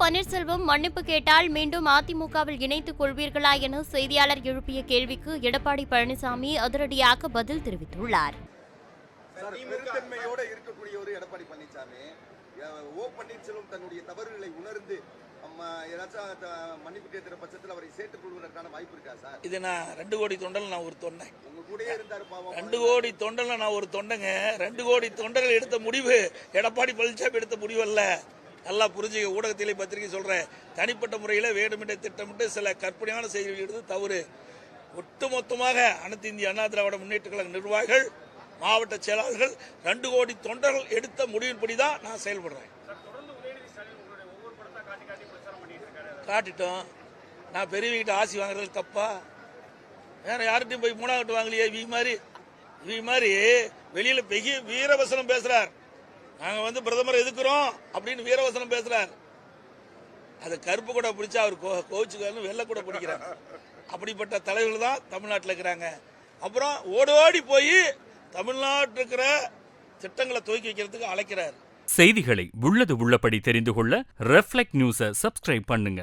பன்னீர்செல்வம் மன்னிப்பு கேட்டால் மீண்டும் அதிமுகவில் இணைத்துக் கொள்வீர்களா என செய்தியாளர் எழுப்பிய கேள்விக்கு எடப்பாடி பழனிசாமி அதிரடியாக பதில் தெரிவித்துள்ளார். இருக்கக்கூடிய ஒரு எடப்பாடி பழனிசாமி. ஓ பன்னீர்செல்வம் தன்னுடைய தவறுகளை உணர்ந்து ஏதாச்சும் மன்னிப்பு கேட்கிற பட்சத்தில் அவரை சேர்த்துக் கொள்வதற்கான வாய்ப்பு இருக்கா சார்? இது நான் ரெண்டு கோடி தொண்டல் நான் ஒரு தொண்டை உங்க கூடயே இருந்தாரு பாவம். ரெண்டு கோடி தொண்டல்ல நான் ஒரு தொண்டைங்க. ரெண்டு கோடி தொண்டர்கள் எடுத்த முடிவு எடப்பாடி பழனிசாமி எடுத்த முடிவு அல்ல. நல்லா புரிஞ்சுக்க ஊடகத்திலே பத்திரிகை சொல்கிறேன் தனிப்பட்ட முறையில் வேண்டுமென்றே திட்டமிட்டு சில கற்பனையான செய்திகள் எடுத்து தவறு. ஒட்டுமொத்தமாக அனைத்து இந்திய அண்ணா திராவிட முன்னேற்ற கழக நிர்வாகிகள் மாவட்ட செயலாளர்கள் ரெண்டு கோடி தொண்டர்கள் எடுத்த முடிவின்படி தான் நான் செயல்படுறேன். காட்டிட்டோம். நான் பெரியவங்கிட்ட ஆசி வாங்குறது தப்பா? வேற யார்கிட்டையும் போய் மூணாவது வாங்கலையே? இவங்க மாதிரி இவங்க மாதிரி வெளியில பெரிய வீரவசனம் பேசுறார். நாங்க வந்து பிரதமர் எதுக்குறோம் அப்படின்னு வீரவசனம் பேசுகிறார் அது கருப்பு கூட பிடிச்சா அவர் கோ கோச்சுக்காரனு வெள்ளை கூட பிடிக்கிறாங்க அப்படிப்பட்ட தலைவர்கள் தான் தமிழ்நாட்டில் இருக்கிறாங்க. அப்புறம் ஓடோடி போய் தமிழ்நாட்டில் இருக்கிற திட்டங்களை துவக்கி வைக்கிறதுக்கு அழைக்கிறார். செய்திகளை உள்ளது உள்ளபடி தெரிந்து கொள்ள ரெஃப்ளெக்ட் நியூஸை சப்ஸ்கிரைப் பண்ணுங்க.